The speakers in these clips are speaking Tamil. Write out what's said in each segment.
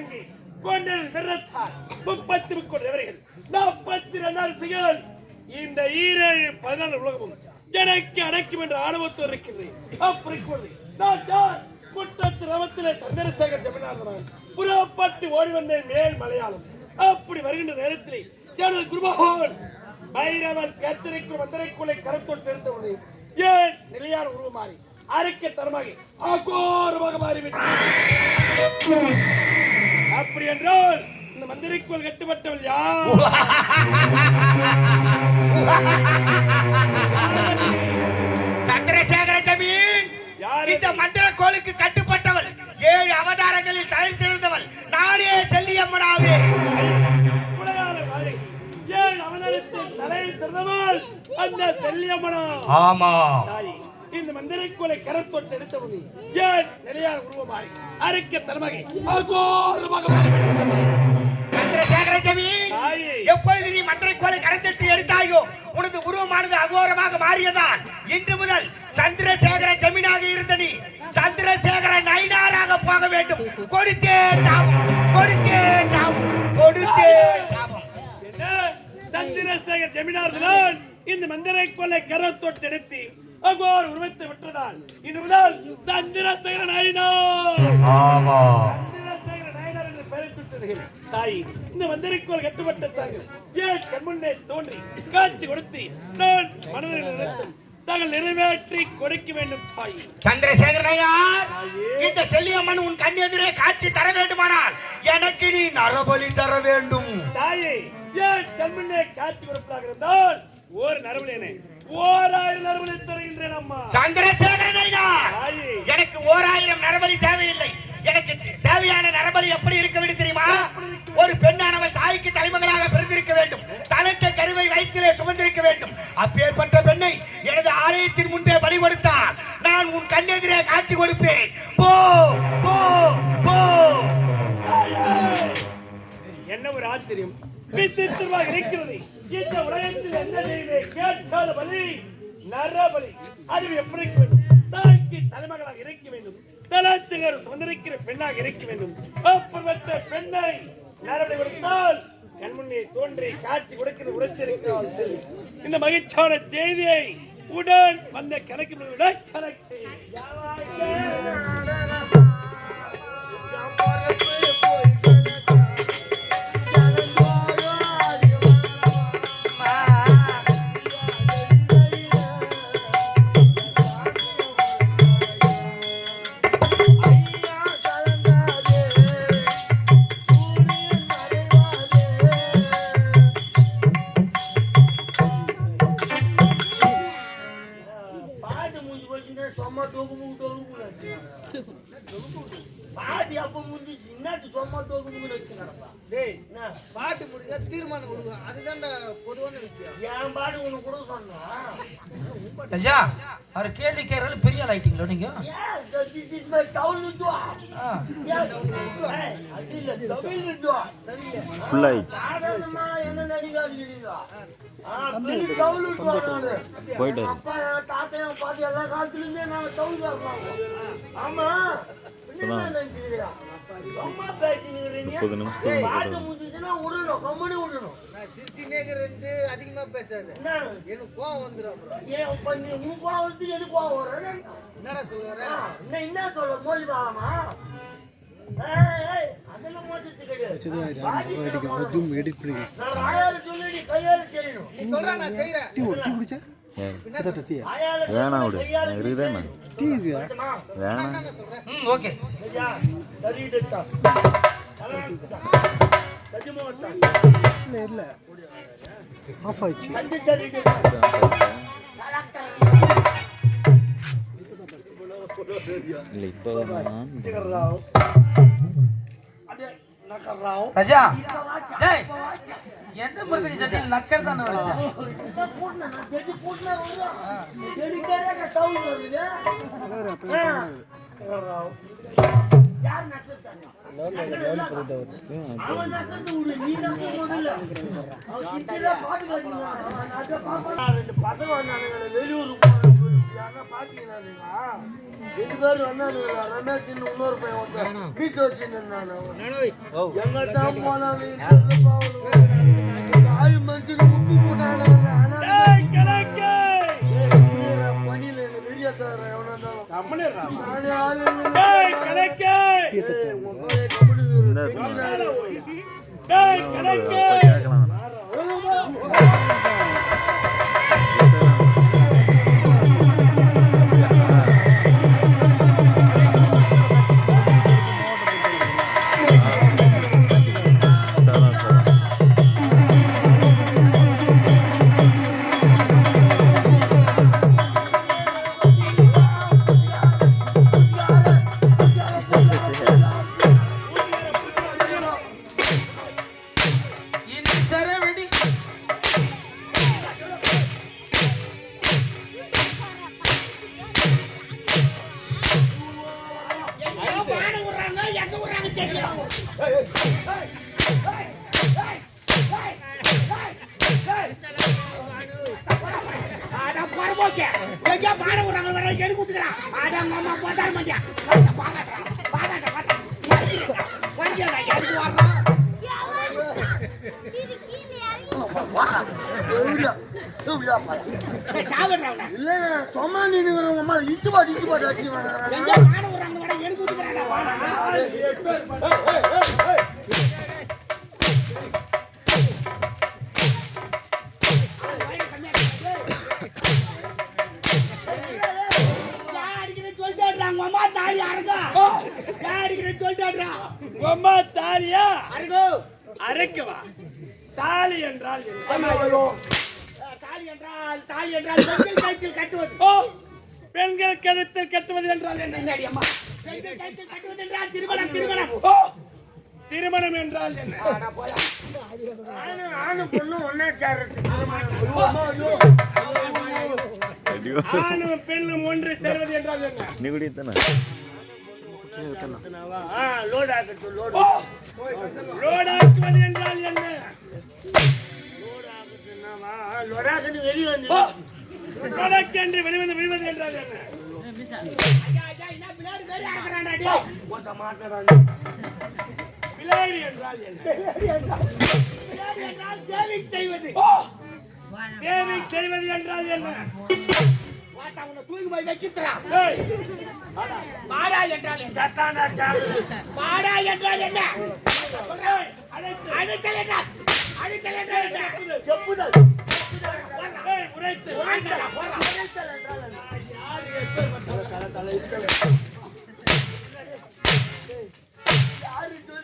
வணங்கி கொண்டில் விரத்தார் முப்பத்தி முக்கோடி நாற்பத்தி ரெண்டு அரசுகள். இந்த ஈரேழு பதினாலு உலகமும் எனக்கு அடைக்கும் என்ற ஆணவத்தோடு இருக்கிறது அப்படி கூறுது நான் யார்? முட்டத்து ரவத்திலே சந்திரசேகர் தமிழ்நாடு புறப்பட்டு ஓடி வந்த மேல் மலையாளம். அப்படி வருகின்ற நேரத்திலே எனது குருமகன் பைரவன் கத்திரிக்கும் மந்திரைக்குள்ளே கருத்தொட்டு எடுத்தவுடனே ஏன் நிலையான உருவமாறி அரைக்க தரமாக அகோரமாக மாறிவிட்டது என்றால் இந்த மந்திரிக்குள் கட்டுப்பட்டவள் யார்? சந்திரசேகர ஜமீன் யார் இந்த மந்திர கோளுக்கு கட்டுப்பட்டவள். ஏழு அவதாரங்களில் தலை சிறந்தவள். நானே செல்லியம்மனாவே. ஏன் அவனத்தில் தலையில் சிறந்தவள் அந்த செல்லியம்மனா? ஆமா இந்த மந்திரிக்குலை கரத்தொட்டு எடுத்தவனே ஏன் நிலையான உருவமாறி அரைக்க தரமாக அகோரமாக எப்பொழுது நீ மந்திர கோளை கடத்திட்டு எடுத்தாயோ உனது உருவமானது அகோரமாக மாறியதான் இன்று முதல் சந்திரசேகர ஜமீனாக இருந்த நீ சந்திரசேகர நைனாராக போக வேண்டும். கொடுத்தே தாபம் கொடுத்தே தாபம் கொடுத்தே தாபம் சந்திரசேகர் ஜமீனார்களால் இந்த மந்திரை கொலை கரத்தொட்டு எடுத்து அகோர் உருவத்தை விட்டதால் இன்று முதல் சந்திரசேகர நாயினார் ஆமா. சந்திரசேகர நாயனார் என்று பெயர் சுட்டீர்கள். தாய் இந்த மந்திரிக்கோள் கட்டுப்பட்ட தாங்கள் ஏன் கண்முன்னே தோன்றி காட்சி கொடுத்து நான் மனதில் நிறுத்தும்? தாங்கள் நிறைவேற்றி கொடுக்க வேண்டும் தாய். சந்திரசேகர நைனார் இந்த செல்லியம்மன் உன் கண் எதிரே காட்சி தர வேண்டுமானால் எனக்கு நீ நரபலி தர வேண்டும். தாயே ஏன் கண்முன்னே காட்சி கொடுப்பதாக இருந்தால் ஒரு நரவலேனே ஓராயிரம் நரவலை தருகின்றேன் அம்மா. சந்திரசேகர நைனார் தாயே. எனக்கு ஓராயிரம் நரபலி தேவையில்லை. எனக்கு தேவையான நரபலி எப்படி இருக்க வேண்டும் தெரியுமா? ஒரு பெண்ணானவள் தாய்க்கு தலைமகளாக பிறந்திருக்க வேண்டும். தலைத்த கருவை வயிற்றிலே சுமந்திருக்க வேண்டும். அப்பேற்பட்ட பெண்ணை எனது ஆலயத்தின் முன்பே பலி கொடுத்தால் நான் உன் கண்ணெதிரே காட்சி கொடுப்பேன். போ போ போ. என்ன ஒரு ஆச்சரியம்? விசித்திரமாக இருக்கிறது. இந்த உலகத்தில் என்ன தெய்வே கேட்காத பலி நரபலி. எப்படி வேண்டும்? தாய்க்கு தலைமகளாக இருக்க வேண்டும். தலாச்சகர் சுமந்திருக்கிற பெண்ணாக இருக்க வேண்டும். அப்பற்பட்ட பெண்ணை நரபலி கொடுத்தால் கண்முன்னே தோன்றி காட்சி கொடுக்கிற உரைத்திருக்கிறாள் இந்த மகிழ்ச்சியான செய்தியை உடன் வந்த கணக்கு உடன் கணக்கு. விடணும். நான் சிரிச்சினேக்கிறேன்ட்டு அதிகமா பேசாத என்ன? எனக்கு கோவம் வந்துடும் கோவம் வருது, எனக்கு கோவம் வரும். என்னடா சொல்லுவார என்ன என்ன சொல்ற மோதி பாலாமா ஏய், ஏய், அதெல்லாம் வேணாம் விடு வேணாம் ஓகே இல்லை ராஜா டேய். என்ன மாதிரி சட்டி லக்கர் தானே வருது ஜெட்டி. யார்? அவன் விடு, நீ. அவன் பாட்டு அதை. ரெண்டு பசங்க வெளியூருக்கு பாத்தீங்களா? ரெண்டு பேரும் வந்தானுங்களா ரமேஷ் இன்னொரு பையன் வந்தான் பீச் வச்சுருந்தானு எங்க தான் போனாலும் தாய் மனுஷன் உப்பு போட்டாங்க டேய் கணக்கு பணியில என்ன வெளியே தர எவனா இருந்தாலும் கம்முனு இருடா. நானே ஆளு இல்லைன்னு டேய் எங்க விடுறாங்க தெரியும் அட விடுறாங்க வர எடுத்து கொடுக்குறான் அட மண்டியா வர்றான் இட்டு பாட்டு இட்டு பாட்டு அடிச்சு வேணாம் திருமணம் திருமணம். ஓ! திருமணம் என்றால் என்ன? ஆனா போலாம் ஆணு- ஆணு பொண்ணு ஒண்ணா சேர்றது ஆணும் பெண்ணும் ஒன்று சேர்வது என்றால் என்ன? நீ குடித்தானே ஆ, லோட் ஆக்கட்டும், லோட். ஓ! ரோடாக்குவது என்றால் என்ன? லோட் ஆக்கட்டும்னாவா? ஆ, லோட் ஆக்கட்டு வெளிய வந்து. ஓ! ரோடாக்கென்று வெளிவந்து விழுவது என்றால் என்ன? என்ன? வேற அறக்குறான்டா டேய் போட்ட மாட்டறாங்க. விளையாடி என்றால் என்ன? பின்னாடி என்றால் சேவிங் செய்வது. ஓ! சேவை செய்வது என்றால் என்ன? வாட்டா உன்னை தூக்கி போய் வைக்கிறா மாடா என்றால் என்ன? சத்தானா சாவு. மாடா என்றால் என்ன? அழுத்தல் என்றால் அழுத்தல் என்றால் என்ன? செப்புதல். உரைத்து போடா, போடா. யாரு சொல்லிட்டாங்க? தேவடியா பையன் வள்ளிக்கிறாரு. டேய், கணக்கு என்னடா நம்ம போய் கணக்குன்றா யார் அவன் யாரா தெரியலையா?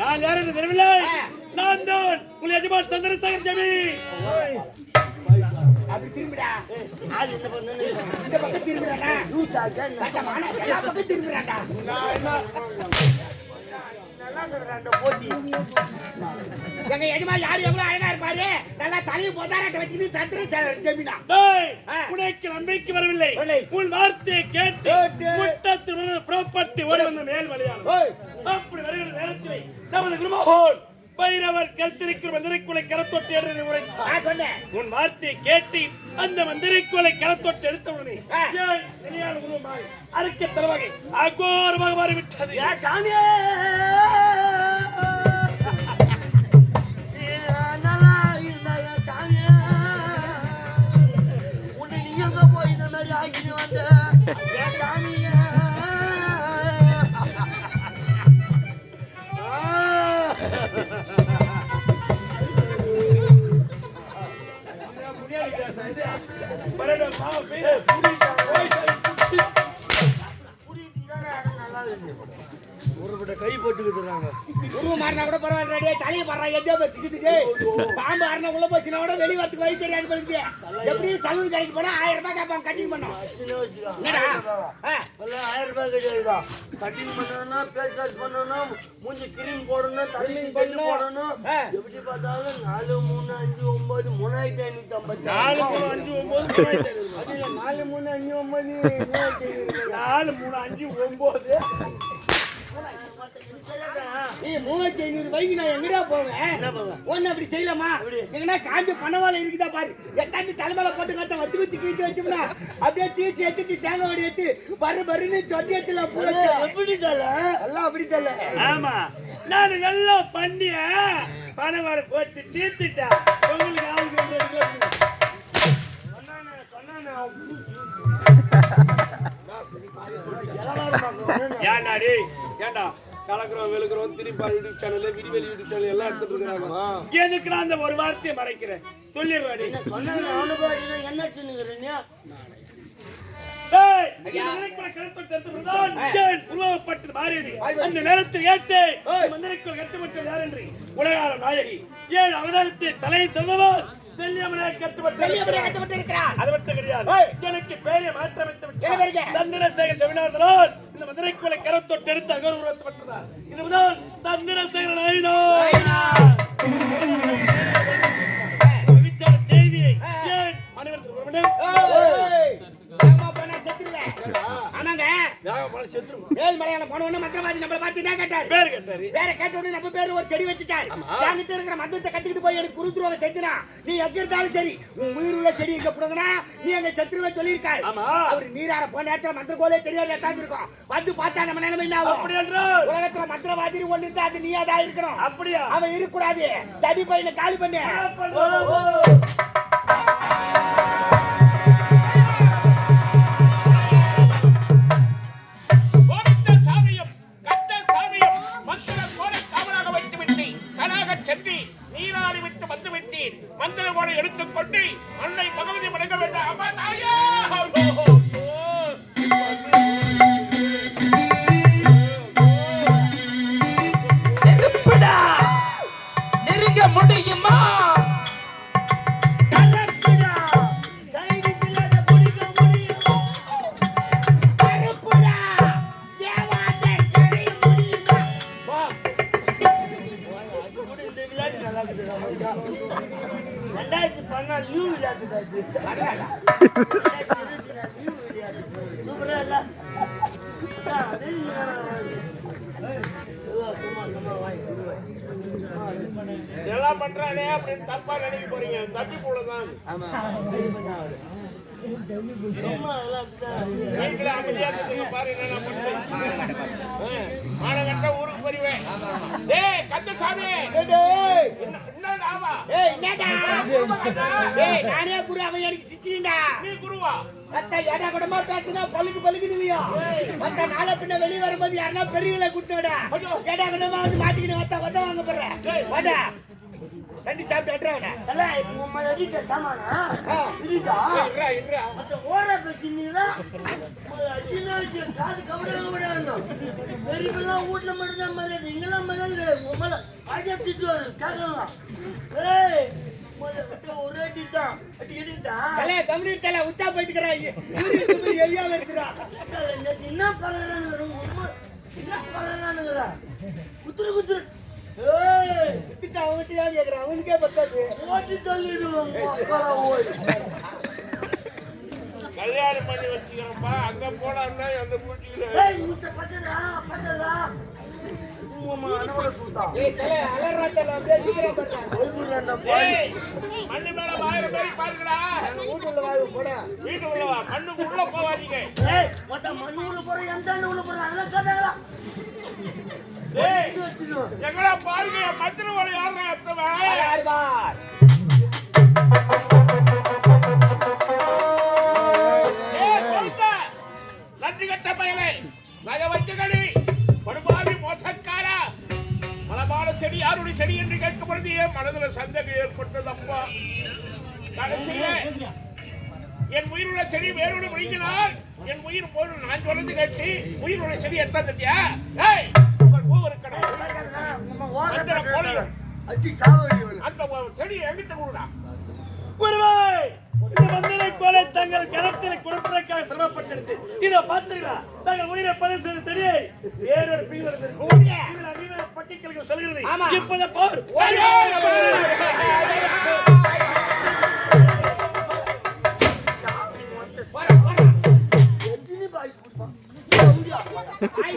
நான் யார் என்று தெரியவில்லை. நான் தான் உங்கள் எஜமான் சந்திரசேகர் ஜமி. அப்படி திரும்பிடா. ஆள் இந்த பக்கம் திரும்பிடாடா எல்லா பக்கம் திரும்பிடாடா நான் என்ன நல்லா இருக்குதுடா அந்த போட்டி. எங்க எஜமா யாரு எவ்வளவு அழகா இருப்பாரு? நல்லா தலையை பொதாராட்ட வச்சுக்கிட்டு சந்திர ஜெமினா. உனக்கு நம்பிக்கை வரவில்லை. உன் வார்த்தையை கேட்டு. முட்டத்தில் புறப்பட்டு ஓடி வந்த மேல் ஓய். அப்படி வருகிற நேரத்தில் நமது குருமகோன் பைரவர் கருத்திருக்கிற மந்திரிக்குலை கரத்தொட்டு நான் சொன்னேன் உன் வார்த்தையை கேட்டு அந்த மந்திரிக்குலை கரத்தொட்டு எடுத்தவுடனே ஆ. ஏன் வெளியான உருவமாய் அறுக்க தலைவகை அகோரமாக மாறிவிட்டது. சாமியே! ஆக்கிட்டு வந்த ஏன் சாமியே பேரு. ஒருபட்ட கை போட்டுக்கிட்டுறாங்க உருவம் மாறினா கூட பரவாயில்ல டேய் தலையை பாடுறா எங்கேயோ போய் சிக்கிட்டு பாம்பு உள்ள போச்சுன்னா கூட வெளிய வரதுக்கு வழி தெரியாது எப்படி சலூன் கடைக்கு போனா ஆயிரம் ரூபாய் கேட்பாங்க கட்டிங் பண்ணோம் ஆயிரம் ரூபாய் கிடையாதுடா கட்டிங் பண்ணணும் ஃபேஸ் வாஷ் பண்ணணும். மூஞ்சி கிரீம் போடணும் பெண்ணு போடணும். எப்படி பார்த்தாலும் நாலு மூணு அஞ்சு ஒன்பது மூணாயிரத்தி ஐநூத்தி ஐம்பத்தி நாலு மூணு அஞ்சு ஒன்பது நாலு மூணு அஞ்சு ஒன்பது நாலு மூணு அஞ்சு ஒன்பது. மூவாயிரத்தி ஐநூறு வைங்க நான் எங்கடா போவேன்? ஒன்னு அப்படி செய்யலாமா? எங்கன்னா காஞ்ச பணவாளம் இருக்குதா பாரு. எட்டாந்து தலைமையில போட்டு கத்த வத்து வச்சு கீச்சு வச்சோம்னா அப்படியே தீச்சு எடுத்து தேங்காய் வடி எடுத்து பரு பருன்னு சொத்தி எடுத்துல போச்சு எப்படி தல? எல்லாம் அப்படி தல. ஆமா. நான் நல்லா பண்ணிய போட்டு உங்களுக்கு ஆளுக்கு. சொன்னானே, சொன்னானே, ஏன்டா டேய்? ஏன்டா? கலக்குறோம் வெளுக்குறோம் திருப்பி யூடியூப் சேனல் விடிவெளி யூடியூப் சேனல் எல்லாம் எடுத்துட்டு இருக்காங்க எதுக்கு நான் அந்த ஒரு வார்த்தையை மறைக்கிறேன்? அவனுக்கு என்ன ஏன் உருவகப்பட்டது மாறியது? அந்த நேரத்தில் ஏற்றே, மந்திரிக்குள் கட்டுப்பட்டது யார் என்று? உலகால நாயகி. ஏன் அவதாரத்தை தலையை செல்வவர் செல்லியமனே கட்டுப்பட்டு அது மட்டும் கிடையாது. எனக்கு பேரை மாற்றமைத்து விட்டார் சந்திரசேகர் இந்த மதுரைக்குள்ள கரத்தொட்டு எடுத்து இது முதல் சந்திரசேகரன் விசார செய்தியை ஏன் ஒருவனும் ஏழ்மலையான போனவொன்னு மந்திரவாதி நம்மள பார்த்து என்ன கேட்டாரு? பேர் கேட்டாரு வேற கேட்ட உடனே நம்ம பேரு ஒரு செடி வச்சுட்டாரு. என்கிட்ட இருக்கிற மந்திரத்தை கட்டிக்கிட்டு போய் எனக்கு குருத்துருவ செஞ்சுனா நீ எங்க இருந்தாலும் சரி உன் உயிர் உள்ள செடி இங்க புடுங்கினா நீ அங்க செத்துருவ சொல்லியிருக்காரு. அவர் நீராட போன நேரத்துல மந்திர கோலே தெரியாது எத்தாந்து இருக்கோம் வந்து பார்த்தா நம்ம நிலைமை என்ன ஆகும்? உலகத்துல மந்திரவாதி ஒண்ணு இருந்தா அது நீயா தான் இருக்கணும். அப்படியா? அவன் இருக்கக்கூடாது. தடி பையனை காலி பண்ணு. ஊருக்கு ஏய், நானே குரு அவன் எனக்கு சிச்சிண்டா நீ குருவா மத்த எடா கூடமா பேசினா பழுக்கு பழுக்குதுவியா மத்த நாளை பின்ன வெளிய வரும்போது யாருன்னா பெரியவளை கூட்டினோடா எடா கூடமா வந்து மாட்டிக்கிட்டு வத்தா வத்த வாங்க போறேன் வாடா கண்டி சாப்பிட்டு அட்றாடா அல்ல இப்போ உம்ம எடிட்ட சாமானா? இதுடா இன்றா இன்றா அந்த ஓர பிரச்சனைல சின்ன வயசு காது கவட கவட பெரியவெல்லாம் வீட்டுல மட்டும் தான் மரியாதை இங்கெல்லாம் மரியாதை கிடையாது. உம்மல ஆஜா திட்டுவாரு கேட்கலாம். ஏய் முதல்ல விட்டு ஒரே அடிட்டான் அடி அடிட்டான் தலை கம்பெனி தலை உச்சா போயிட்டுக்கிறாங்க ஹெவியா வருதுடா என்ன பரவாயில்ல என்ன பரவாயில்ல குத்துரு குத்துரு. ஏய்! திட்ட அவன்கிட்ட ஏன் கேக்குறான்? அவனுக்கே பத்தாது. ஓட்டி தள்ளிடுவான் ஓய் கல்யாணம் பண்ணி வச்சுக்கிறோம்ப்பா அங்க போனான்னா அந்த மண்ணு மேல ஆயிரம் பேர் பாருங்கடா. வீட்டுல வாங்க போடா. வீட்டு உள்ளவா மண்ணுக்கு உள்ள போவாதீங்க ஏய் மொத்த மண்ணூர்ல போற எந்த ஊர்ல போற? அதெல்லாம் கேட்டாங்களா? ஏய் எங்கடா பாருங்க மத்திர வழி யாருங்க எத்தவன் நன்றி கட்ட பயலே. நகை வச்சுகளி படுபாவி மோசக்காரா. மலபால செடி யாருடைய செடி என்று கேட்கும் பொழுது என் மனதில் சந்தேகம் ஏற்பட்டதப்பா. கடைசியில என் உயிருள்ள செடி வேரோடு முடிங்கினால் என் உயிர் போயிடும். நான் சொல்றது கேட்டு உயிருள்ள செடி எத்தான் தட்டியா? ஏய் அடி சாவடி அந்த செடி எங்கிட்ட கொடுடா. ஒருவாய் இந்த மந்திரை கோலை தங்கள் கரத்தில் கொடுப்பதற்காக சிரமப்பட்டெடுத்து இதோ பார்த்தீங்களா தங்கள் உயிரை பதிவு செய்த செடியை வேறொரு பீவர் பட்டிக்கலுக்கு செல்கிறது. இப்போத போர். எத்தனை பாய் குடுப்பான்? ஆய்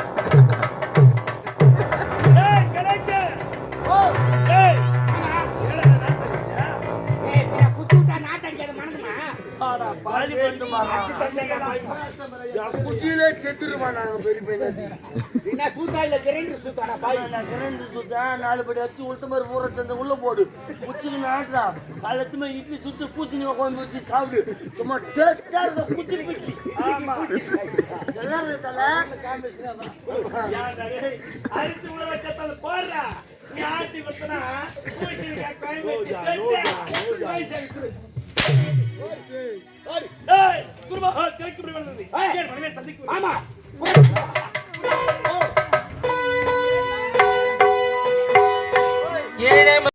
குச்சியிலே செத்துருவான் நாங்க பெரிய பையனாச்சு. நான் கிரைண்டர் சுத்தேன், நாலு படி அடிச்சு உளுத்த மாதிரி ஊற சேர்ந்து உள்ள போடு. குச்சிக்கு நாட்டுறா காலத்துமே இட்லி குழம்பு வச்சு சாப்பிடு. சும்மா டேஸ்டா இருக்கும் குச்சி இட்லி. தலை போடுறா. ஏய், குருமா, கிழக்கு வந்தது. ஏன் மகனே சந்திக்கு ஆமா ஏழே